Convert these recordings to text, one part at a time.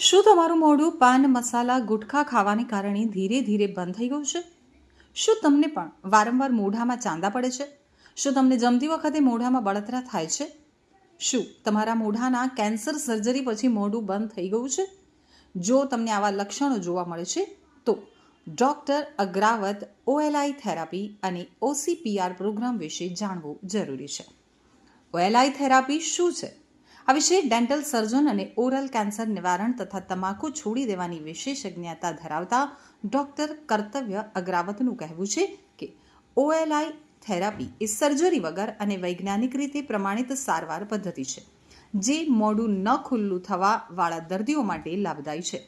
શું તમારું મોઢું પાન મસાલા ગુટખા ખાવાને કારણે ધીરે ધીરે બંધ થઈ ગયું છે? શું તમને પણ વારંવાર મોઢામાં ચાંદા પડે છે? શું તમને જમતી વખતે મોઢામાં બળતરા થાય છે? શું તમારા મોઢાના કેન્સર સર્જરી પછી મોઢું બંધ થઈ ગયું છે? જો તમને આવા લક્ષણો જોવા મળે છે, તો ડૉક્ટર અગ્રાવત ઓએલઆઈ થેરાપી અને ઓસીપીઆર પ્રોગ્રામ વિશે જાણવું જરૂરી છે. ઓએલઆઈ થેરાપી શું છે? આ વિશે ડેન્ટલ સર્જન અને ઓરલ કેન્સર નિવારણ તથા તમાકુ છોડી દેવાની વિશેષજ્ઞતા ધરાવતા ડૉક્ટર કર્તવ્ય અગ્રાવતનું કહેવું છે કે ઓએલઆઈ થેરાપી એ સર્જરી વગર અને વૈજ્ઞાનિક રીતે પ્રમાણિત સારવાર પદ્ધતિ છે, જે મોડું ન ખુલ્લું થવા વાળા દર્દીઓ માટે લાભદાયી છે.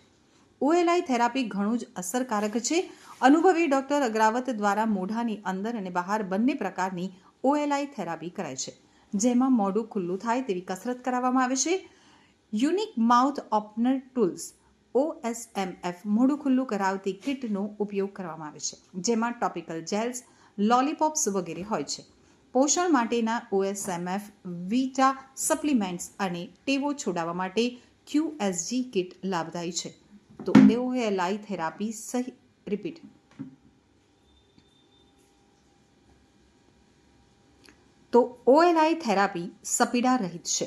ઓએલઆઈ થેરાપી ઘણું જ અસરકારક છે. અનુભવી ડૉક્ટર અગ્રાવત દ્વારા મોઢાની અંદર અને બહાર બંને પ્રકારની ઓએલઆઈ થેરાપી કરાય છે. જેમાં મોઢું ખુલ્લું થાય તેવી કસરત કરાવવામાં આવે છે. Unique mouth opener tools OSMF મોઢું ખુલ્લું કરાવતી કિટનો ઉપયોગ કરવામાં આવે છે, જેમાં ટોપિકલ જેલ્સ, લોલીપોપ્સ વગેરે હોય છે. પોષણ માટેના ઓએસએમએફ વિટા સપ્લિમેન્ટ્સ અને ટેવો છોડાવવા માટે ક્યુએસજી કિટ લાભદાયી છે. તો ઓએલઆઈ થેરાપી સહી, રિપીટ. તો ઓએલઆઈ થેરાપી સપીડા રહિત છે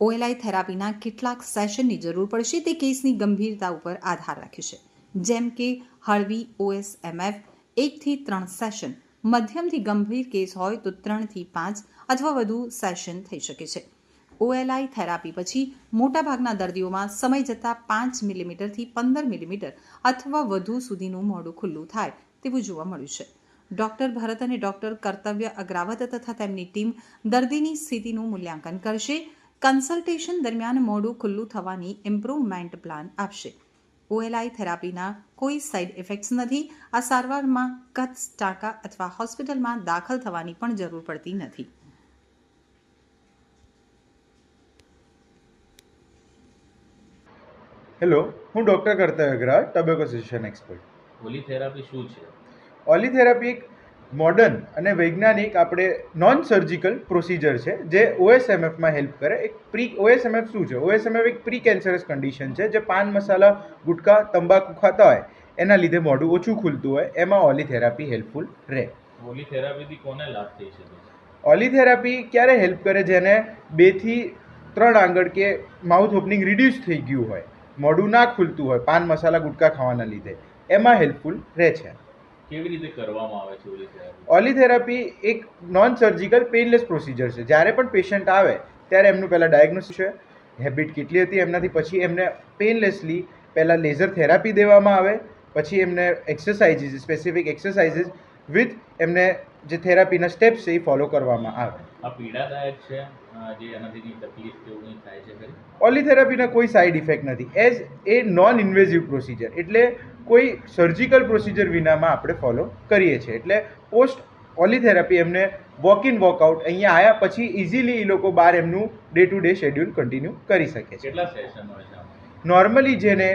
ઓએલઆઈ થેરાપીના કેટલાક સેશનની જરૂર પડશે તે કેસની ગંભીરતા ઉપર આધાર રાખે છે. જેમ કે હળવી ઓએસએમએફ એકથી ત્રણ સેશન, મધ્યમથી ગંભીર કેસ હોય તો ત્રણથી પાંચ અથવા વધુ સેશન થઈ શકે છે. ઓએલઆઈ થેરાપી પછી મોટાભાગના દર્દીઓમાં સમય જતાં પાંચ મિલીમીટરથી પંદર મિલીમીટર અથવા વધુ સુધીનું મોઢું ખુલ્લું થાય તેવું જોવા મળ્યું છે. ડૉક્ટર ભરત અને ડોક્ટર કર્તવ્ય અગ્રાવત તથા તેમની ટીમ દર્દીની સ્થિતિનું મૂલ્યાંકન કરશે. કન્સલ્ટેશન દરમિયાન મોઢું ખુલ્લું થવાની ઇમ્પ્રુવમેન્ટ પ્લાન આપશે. ઓએલઆઈ થેરાપીના કોઈ સાઇડ ઇફેક્ટ્સ નથી. આ સારવારમાં કચ્છ ટાંકા અથવા હોસ્પિટલમાં દાખલ થવાની પણ જરૂર પડતી નથી. હેલો હું doctor Kartavya Agrawal tobacco session expert. ઓલી થેરાપી શું છે? ઓલી થેરાપી એક મોડર્ન અને વૈજ્ઞાનિક આપણે નોન સર્જિકલ પ્રોસિજર છે જે ઓએસએમએફમાં હેલ્પ કરે. એક પ્રી ઓએસએમએફ શું છે? ઓએસએમએફ એક પ્રી કેન્સરસ કન્ડિશન છે જે પાન મસાલા ગુટકા તંબાકુ ખાતા હોય એના લીધે મોઢું ઓછું ખુલતું હોય એમાં ઓલિથેરાપી હેલ્પફુલ રહે. ઓલિથેરાપીથી કોને લાભ થઈ શકે ઓલિથેરાપી ક્યારે હેલ્પ કરે? જેને બેથી ત્રણ આંગળ કે માઉથ ઓપનિંગ રિડ્યુસ થઈ ગયું હોય મોઢું ના ખુલતું હોય પાન મસાલા ગુટકા ખાવાના લીધે એમાં હેલ્પફુલ રહે છે. કેવી રીતે કરવામાં આવે છે ઓલી થેરાપી ઓલી થેરાપી એક નોન સર્જિકલ પેઇનલેસ પ્રોસિજર છે. જ્યારે પણ પેશન્ટ આવે ત્યારે એમનું પહેલાં ડાયગ્નોસિસ છે. હેબિટ કેટલી હતી એમનાથી? પછી એમને પેઇનલેસલી પહેલાં લેઝર થેરાપી દેવામાં આવે. પછી એમને એક્સરસાઇઝીસ સ્પેસિફિક એક્સરસાઇઝીસ વિથ એમને જે થેરાપીના સ્ટેપ્સ છે એ ફોલો કરવામાં આવે. આ પીડાદાયક છે? જે એનાથી તકલીફ કે એવું થાય છે ઓલી થેરાપીના કોઈ સાઇડ ઇફેક્ટ નથી. As a non invasive procedure એટલે કોઈ સર્જિકલ પ્રોસિજર વિનામાં આપણે ફોલો કરીએ છીએ. એટલે પોસ્ટ ઓલિથેરાપી એમને વોક ઇન વોકઆઉટ અહીંયા આવ્યા પછી ઇઝીલી એ લોકો બહાર એમનું day to day schedule continue કરી શકે છે. નોર્મલી જેને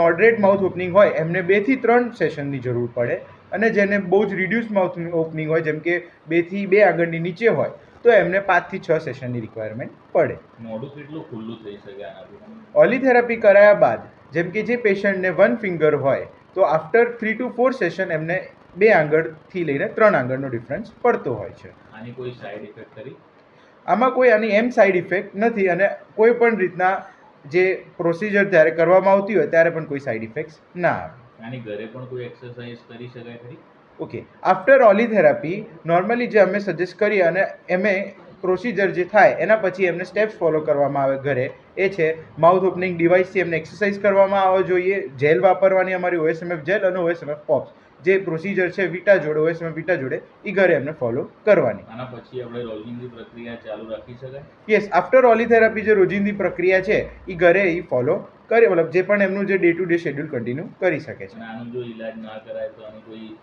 મોડરેટ માઉથ ઓપનિંગ હોય એમને બેથી ત્રણ સેશનની જરૂર પડે. અને જેને બહુ જ રિડ્યુસ માઉથ ઓપનિંગ હોય જેમ કે બેથી બે આગળની નીચે હોય તો એમને પાંચથી છ સેશનની રિક્વાયરમેન્ટ પડે. મોઢું કેટલું ખુલ્લું થઈ શકે ઓલી થેરાપી કરાયા બાદ જેમ કે જે પેશન્ટને વન ફિંગર હોય તો after three to four session એમને બે આંગળથી લઈને ત્રણ આંગળનો ડિફરન્સ પડતો હોય છે. આની કોઈ સાઈડ ઇફેક્ટ ખરી? આમાં કોઈ આની એમ સાઇડ ઇફેક્ટ નથી અને કોઈ પણ રીતના જે પ્રોસિજર ત્યારે કરવામાં આવતી હોય ત્યારે પણ કોઈ સાઇડ ઇફેક્ટ્સ ના આવે. આની ઘરે પણ કોઈ એક્સરસાઇઝ કરી શકાય ખરી? ઓકે આફ્ટર ઓલી થેરાપી નોર્મલી જે અમે સજેસ્ટ કરીએ અને એમે પ્રોસિજર જે થાય એના પછી એમને સ્ટેપ્સ ફોલો કરવામાં આવે ઘરે. એ છે માઉથ ઓપનિંગ ડિવાઇસથી એમને એક્સરસાઇઝ કરવામાં આવવા જોઈએ. જેલ વાપરવાની અમારી ઓએસએમએફ જેલ અને ઓએસએમએફ પોપ્સ જે પ્રોસિજર છે વિટા જોડે ઓએસએમએફ વિટા જોડે એ ઘરે એમને ફોલો કરવાની. આના પછી આપણે રોજિંદી પ્રક્રિયા ચાલુ રાખી શકાય? યસ આફ્ટર ઓલી થેરાપી જે રોજિંદી પ્રક્રિયા છે એ ઘરે એ ફોલો કરે મતલબ જે પણ એમનું જે day to day schedule continue કરી શકે છે. આનું જો ઈલાજ ના કરાય તો આની કોઈ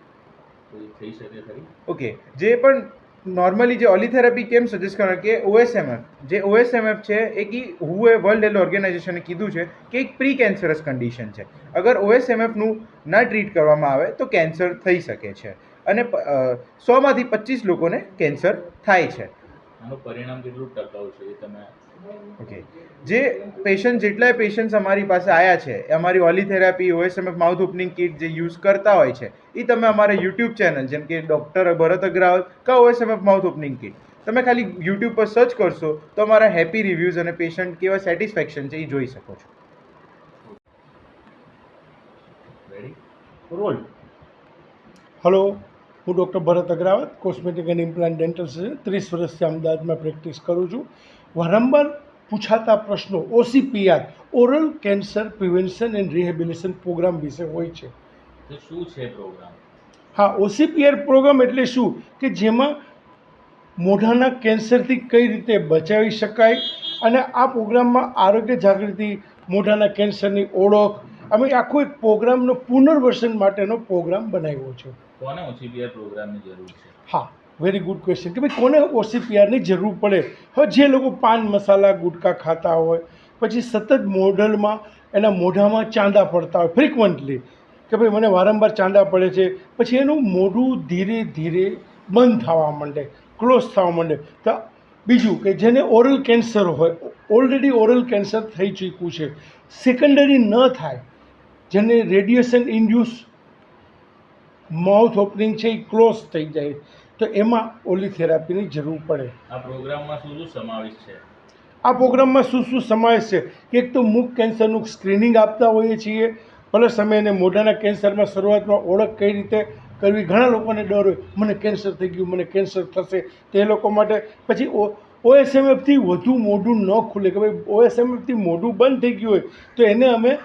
કોઈ થઈ શકે ખરી? ઓકે જે પણ નોર્મલી જે ઓલિથેરાપી કેમ સજેસ્ટ કરે કે ઓએસએમએફ જે ઓએસએમએફ છે એ કી હુએ વર્લ્ડ હેલ્થ ઓર્ગેનાઇઝેશને કીધું છે કે એક પ્રી કેન્સરસ કન્ડિશન છે. અગર ઓએસએમએફનું ના ટ્રીટ કરવામાં આવે તો કેન્સર થઈ શકે છે. અને સોમાંથી પચીસ લોકોને કેન્સર થાય છે. આનું પરિણામ કેટલું ટકાઉ છે એ તમે ઓકે જે પેશન્ટ જેટલાય પેશન્ટ્સ અમારી પાસે આવ્યા છે, એ અમારી ઓલી therapy OSMF mouth opening kit જે યુઝ કરતા હોય છે એ તમે અમારા યુટ્યુબ ચેનલ, જેમ કે ડૉક્ટર ભરત અગ્રવાલ, કા ઓએસએમએફ માઉથ ઓપનિંગ કિટ, તમે ખાલી યુટ્યુબ પર સર્ચ કરશો, તો અમારા હેપી રિવ્યૂઝ અને પેશન્ટ કેવા સેટિસ્ફેક્શન છે એ જોઈ શકો છો. રોલ હલો હું doctor Bharat Agravat cosmetic and implant dental surgeon ત્રીસ વર્ષથી અમદાવાદમાં પ્રેક્ટિસ કરું છું. વારંવાર પૂછાતા પ્રશ્નો OCPR oral cancer prevention and rehabilitation program વિશે હોય છે. તો શું છે પ્રોગ્રામ? હા ઓસીપીઆર પ્રોગ્રામ એટલે શું? કે જેમાં મોઢાના કેન્સરથી કઈ રીતે બચાવી શકાય અને આ પ્રોગ્રામમાં આરોગ્ય જાગૃતિ મોઢાના કેન્સરની ઓળખ અમે આખો એક પ્રોગ્રામનો પુનર્વસન માટેનો પ્રોગ્રામ બનાવ્યો છે. કોને ઓસીપીઆર પ્રોગ્રામની જરૂર છે? હા વેરી ગુડ ક્વેશ્ચન કે ભાઈ કોને ઓસીપીઆરની જરૂર પડે? હવે જે લોકો પાન મસાલા, ગુટકા ખાતા હોય, પછી સતત મોડલમાં એના મોઢામાં ચાંદા પડતા હોય ફ્રિકવન્ટલી કે ભાઈ મને વારંવાર ચાંદા પડે છે, પછી એનું મોઢું ધીરે ધીરે બંધ થવા માંડે ક્લોઝ થવા માંડે. તો બીજું કે જેને ઓરલ કેન્સર હોય ઓલરેડી ઓરલ કેન્સર થઈ ચૂક્યું છે સેકન્ડરી ન થાય, જેને રેડિયેશન ઇન્ડ્યુસ માઉથ ઓપનિંગ છે એ ક્લોઝ થઈ જાય. તો એમાં ઓલી થેરાપીની જરૂર પડે. આ પ્રોગ્રામમાં શું શું સમાવેશ છે? આ પ્રોગ્રામમાં શું શું સમાવેશ છે? કે એક તો મુખ કેન્સરનું સ્ક્રીનિંગ આપતા હોઈએ છીએ. પ્લસ અમે એને મોઢાના કેન્સરમાં શરૂઆતમાં ઓળખ કઈ રીતે કરવી ઘણા લોકોને ડર હોય મને કેન્સર થઈ ગયું મને કેન્સર થશે. તે લોકો માટે પછી ઓ ઓએસએમએફથી વધુ મોઢું ન ખુલે. કે ભાઈ ઓએસએમએફથી મોઢું બંધ થઈ ગયું હોય તો એને અમે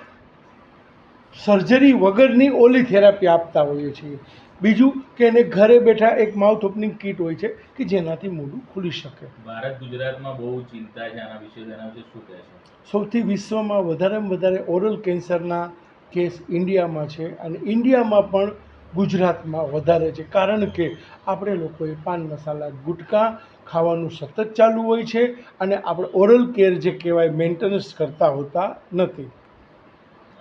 સર્જરી વગરની ઓલી થેરાપી આપતા હોઈએ છીએ. બીજું કે એને ઘરે બેઠા એક માઉથ ઓપનિંગ કીટ હોય છે કે જેનાથી મોઢું ખુલી શકે. ભારત ગુજરાતમાં બહુ ચિંતા છે આના વિશે તેના વિશે શું કહેશો? સૌથી વિશ્વમાં વધારેમાં વધારે ઓરલ કેન્સરના કેસ ઇન્ડિયામાં છે અને ઇન્ડિયામાં પણ ગુજરાતમાં વધારે છે. કારણ કે આપણે લોકોએ પાન મસાલા ગુટકા ખાવાનું સતત ચાલુ હોય છે અને આપણે ઓરલ કેર જે કહેવાય મેન્ટેનન્સ કરતા હોતા નથી.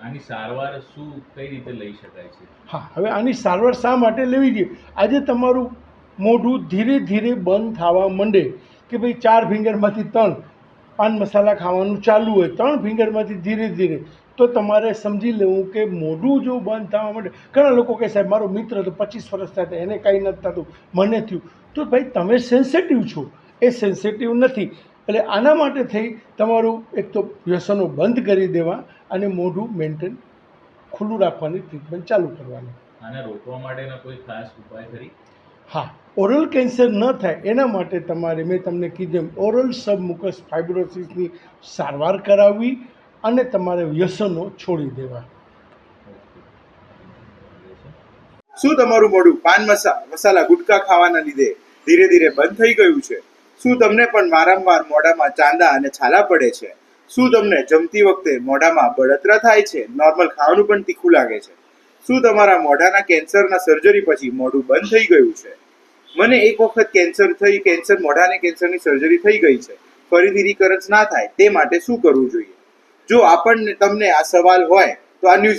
આની સારવાર શું, કઈ રીતે લઈ શકાય છે? હા, હવે આની સારવાર શા માટે લેવી જોઈએ? આજે તમારું મોઢું ધીરે ધીરે બંધ થવા માંડે કે ભાઈ ચાર ફિંગરમાંથી ત્રણ પાન મસાલા ખાવાનું ચાલુ હોય, ત્રણ ફિંગરમાંથી ધીરે ધીરે. તો તમારે સમજી લેવું કે મોઢું જો બંધ થવા માંડે, ઘણા લોકો કહે, સાહેબ, મારો મિત્ર હતો પચીસ વર્ષ થયા એને કાંઈ નથી થતું, મને થયું. તો ભાઈ તમે સેન્સેટિવ છો. એ સેન્સેટિવ નથી. એટલે આના માટે થઈ તમારું એક તો વ્યસનો બંધ કરી દેવા અને મોઢું મેન્ટેન ખુલ્લું રાખવાની ટ્રીટમેન્ટ ચાલુ કરવાની. આને રોકવા માટેના કોઈ ખાસ ઉપાય ખરી? હા ઓરલ કેન્સર ન થાય એના માટે તમારે મેં તમને કીધું એમ ઓરલ સબમુકસ ફાઇબ્રોસિસની સારવાર કરાવવી અને તમારે વ્યસનો છોડી દેવા. શું તમારું મોઢું? પાન મસા મસાલા ગુટકા ખાવાના લીધે ધીરે ધીરે બંધ થઈ ગયું છે? શું તમને પણ વારંવાર મોઢામાં ચાંદા અને છાલા પડે છે? શું તમને જમતી વખતે મોઢામાં બળતરા થાય છે? નોર્મલ ખાવાનું પણ તીખું લાગે છે. શું તમારા મોઢાના કેન્સરના સર્જરી પછી મોઢું બંધ થઈ ગયું છે? મને એક વખત કેન્સર થઈ, કેન્સર, મોઢાને કેન્સરની સર્જરી થઈ ગઈ છે. ફરીથી રિકરન્સ ના થાય, તે માટે શું કરવું જોઈએ? જો આપણને તમને આ સવાલ હોય, તો આ ન્યૂઝ